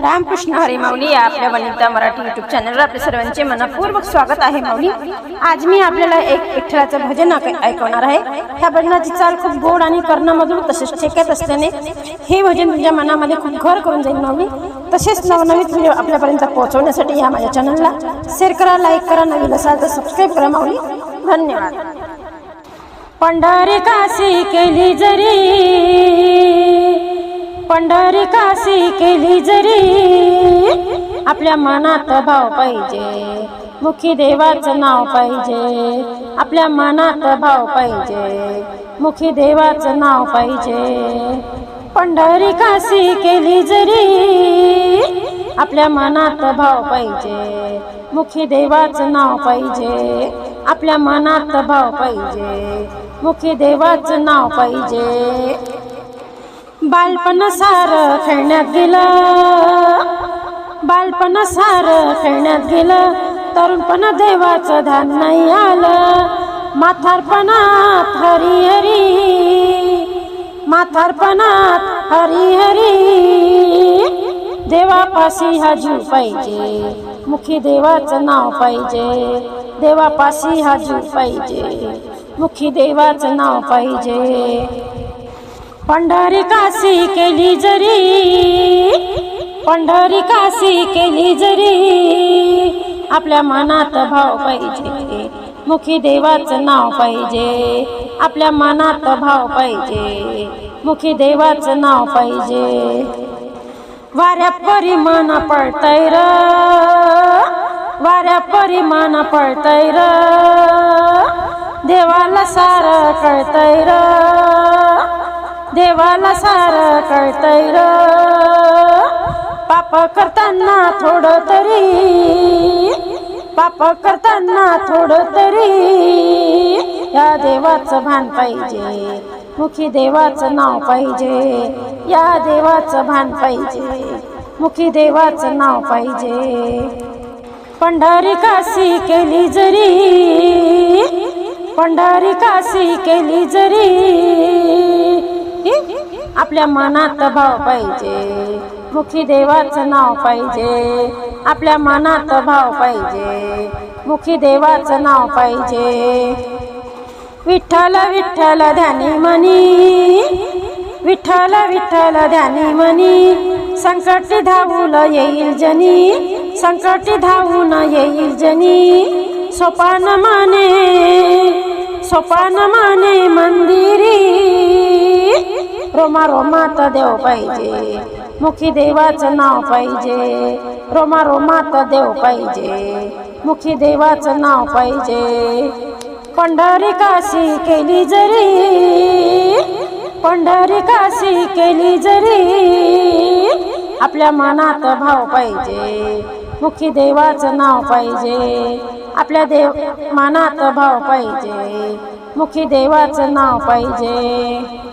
रामकृष्ण हरी माऊली या आपल्या वनिता मराठी युट्यूब चॅनलवर आपल्या सर्वांचे मनपूर्वक स्वागत आहे माऊली आज मी आपल्याला एक विठ्ठलाचं भजन ऐकवणार आहे. ह्या भजनाची चाल खूप गोड आणि कर्णमधून तसेच ठेक्यात असल्याने हे भजन तुझ्या मनामध्ये खूप घर करून जाईल माऊली तसेच नवनवीन व्हिडिओ आपल्यापर्यंत पोहोचवण्यासाठी या माझ्या चॅनलला शेअर करा लाईक करा नवीन असाल तर सबस्क्राईब करा माऊली धन्यवाद. पंढरी काशी केली जरी पंढरी काशी केली जरी आपल्या मनात भाव पाहिजे. मुखी देवाचं नाव पाहिजे. आपल्या मनात भाव पाहिजे. मुखी देवाचं नाव पाहिजे. पंढरी काशी केली जरी आपल्या मनात भाव पाहिजे. मुखी देवाचं नाव पाहिजे. आपल्या मनात भाव पाहिजे. मुखी देवाचं नाव पाहिजे. बालपण सार खेळण्यात गेलं. बालपण सार खेळण्यात गेलं. तरुणपण देवाचं ध्यान नाही आलं. माथारपणात हरी हरी माथारपणात हरी हरी देवापाशी हा जीव पाहिजे. मुखी देवाचं नाव पाहिजे. देवापाशी हा जीव पाहिजे. मुखी देवाचं नाव पाहिजे. पंढरी काशी केली जरी पंढरी काशी केली जरी आपल्या मनात भाव पाहिजे. मुखी देवाचं नाव पाहिजे. आपल्या मनात भाव पाहिजे. मुखी देवाचं नाव पाहिजे. वाऱ्या परिमाण पळतय र वाऱ्या परिमाण पळतय र देवाला सार कळतय र. देवाला सार कळतय र पाप करताना थोडं तरी पाप करताना थोडं तरी या देवाचं भान पाहिजे. मुखी देवाचं नाव पाहिजे. या देवाचं भान पाहिजे. मुखी देवाचं नाव पाहिजे. पंढरी काशी केली जरी पंढरी काशी केली जरी आपल्या मनात भाव पाहिजे. मुखी देवाचं नाव पाहिजे. आपल्या मनात भाव पाहिजे. मुखी देवाचं नाव पाहिजे. विठ्ठल विठ्ठल ध्यानी मनी. विठ्ठल विठ्ठल ध्यानी मनी. संकट धावून येईल जनी. संकट धावून येईल जनी. सोपान माने सोपान माने मंदिर. रोमा रोमात देव पाहिजे. मुखी देवाचं नाव पाहिजे. रोमा रोमात देव पाहिजे. मुखी देवाचं नाव पाहिजे. पंढरी काशी केली जरी पंढरी काशी केली जरी आपल्या मनात भाव पाहिजे. मुखी देवाचं नाव पाहिजे. आपल्या देव मनात भाव पाहिजे. मुखी देवाचं नाव पाहिजे.